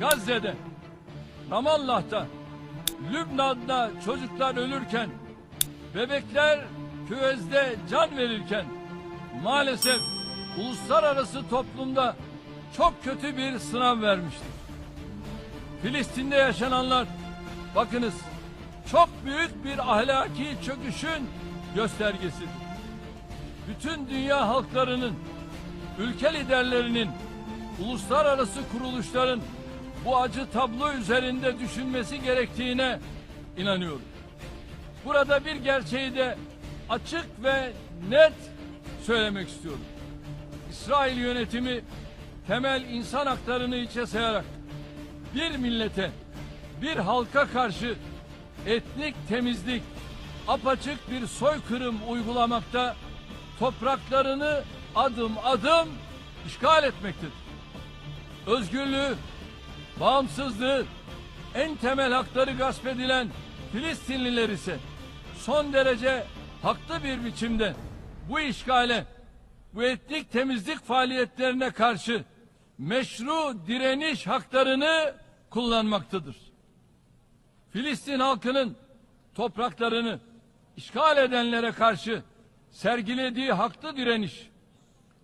Gazze'de, Ramallah'ta, Lübnan'da çocuklar ölürken, bebekler küvezde can verirken, maalesef uluslararası toplumda çok kötü bir sınav vermiştir. Filistin'de yaşananlar, bakınız çok büyük bir ahlaki çöküşün göstergesidir. Bütün dünya halklarının, ülke liderlerinin, uluslararası kuruluşların bu acı tablo üzerinde düşünmesi gerektiğine inanıyorum. Burada bir gerçeği de açık ve net söylemek istiyorum. İsrail yönetimi temel insan haklarını içe sayarak bir millete, bir halka karşı etnik temizlik, apaçık bir soykırım uygulamakta, topraklarını adım adım işgal etmektedir. Özgürlüğü, bağımsızlığı, en temel hakları gasp edilen Filistinliler ise son derece haklı bir biçimde bu işgale, bu etnik temizlik faaliyetlerine karşı meşru direniş haklarını kullanmaktadır. Filistin halkının topraklarını işgal edenlere karşı sergilediği haklı direniş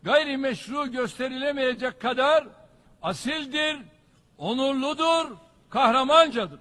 gayrimeşru gösterilemeyecek kadar asildir, onurludur, kahramancadır.